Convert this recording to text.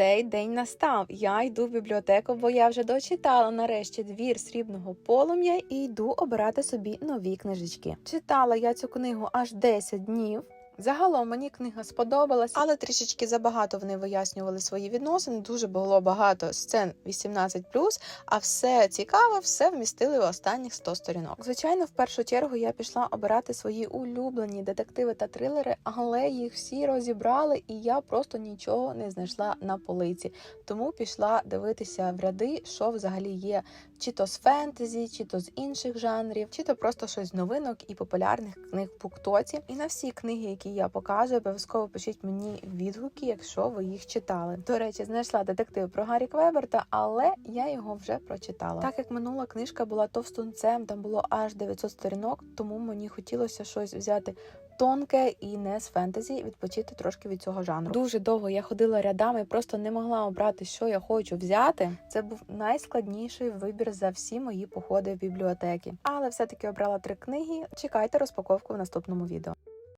цей день настав. Я йду в бібліотеку, бо я вже дочитала нарешті двір срібного полум'я і йду обирати собі нові книжечки. Читала я цю книгу аж 10 днів. Загалом мені книга сподобалась, але трішечки забагато вони вияснювали свої відносини. Дуже було багато сцен 18+, а все цікаве, все вмістили в останніх 100 сторінок. Звичайно, в першу чергу я пішла обирати свої улюблені детективи та трилери, але їх всі розібрали, і я просто нічого не знайшла на полиці. Тому пішла дивитися в ряди, що взагалі є, чи то з фентезі, чи то з інших жанрів, чи то просто щось з новинок і популярних книг в буктоці. І на всі книги, які я показую, обов'язково пишіть мені відгуки, якщо ви їх читали. До речі, знайшла детектив про Гаррі Квеберта, але я його вже прочитала. Так як минула книжка була товстунцем, там було аж 900 сторінок, тому мені хотілося щось взяти. Тонке і не з фентезі відпочити трошки від цього жанру. Дуже довго я ходила рядами, просто не могла обрати, що я хочу взяти. Це був найскладніший вибір за всі мої походи в бібліотеки. Але все-таки обрала три книги. Чекайте розпаковку в наступному відео.